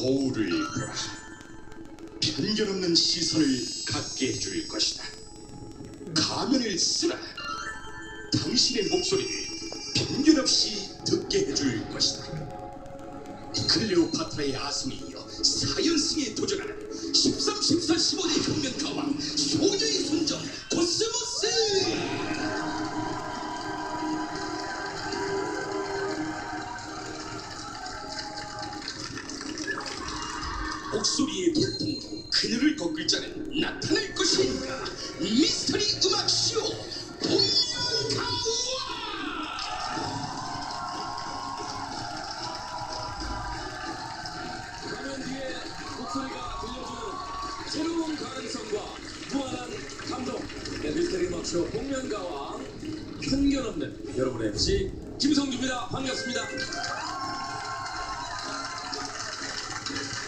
거울을 보라. 편견 없는 시선을 갖게 해줄 것이다. 가면을 쓰라. 당신의 목소리를 편견 없이 듣게 해줄 것이다. 클레오파트라의 아성에 이어 사연승에 도전하는 13, 14, 15대 혁명가와 목소리의 돌풍으로 그녀를 꺾을 자는 나타날 것인가 미스터리 음악쇼 동명가와 가면 뒤에 목소리가 들려주는 새로운 가능성과 무한한 감동 네, 미스터리 음악쇼 복면가와 편견 없는 여러분의 MC 김성주입니다. 반갑습니다